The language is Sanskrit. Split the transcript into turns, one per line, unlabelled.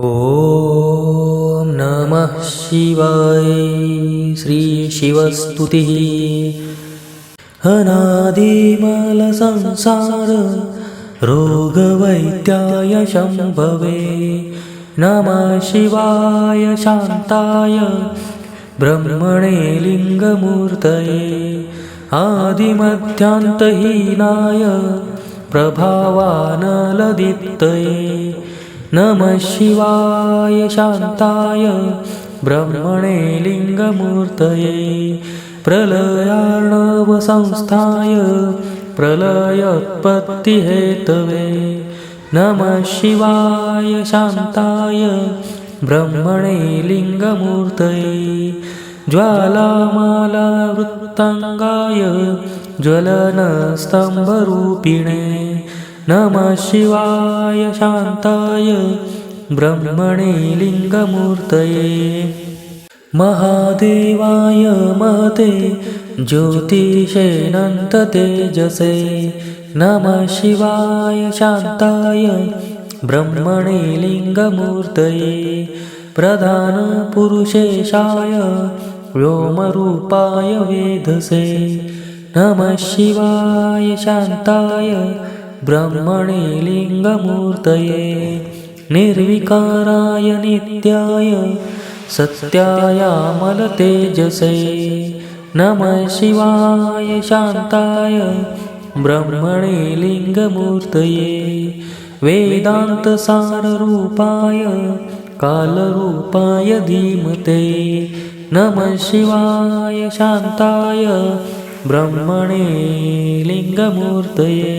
ॐ नमः शिवाय श्रीशिवस्तुतिः अनादिमलसंसार रोगवैद्याय शम्भवे। नमः शिवाय शान्ताय ब्रह्मणे लिङ्गमूर्तये। आदिमध्यान्तहीनाय प्रभावानलदित्तये नमः शिवाय शान्ताय ब्रह्मणे लिङ्गमूर्तये प्रलयार्णवसंस्थाय प्रलयोत्पत्तिहेतवे नमः शिवाय शान्ताय ब्रह्मणे लिङ्गमूर्तये ज्वालामालावृत्ताङ्गाय ज्वलनस्तम्भरूपिणे नमः शिवाय शान्ताय ब्रह्मणे लिङ्गमूर्तये महादेवाय महते ज्योतिषेनन्ततेजसे नमः शिवाय शान्ताय ब्रह्मणे लिङ्गमूर्तये प्रधानपुरुषेशाय व्योमरूपाय वेधसे नमः शिवाय शान्ताय ब्रह्मणे लिङ्गमूर्तये निर्विकाराय नित्याय सत्यायामलतेजसे नमः शिवाय शान्ताय। ब्रह्मणे लिङ्गमूर्तये वेदान्तसाररूपाय कालरूपाय धीमते नमः शिवाय शान्ताय। ब्रह्मणे लिङ्गमूर्तये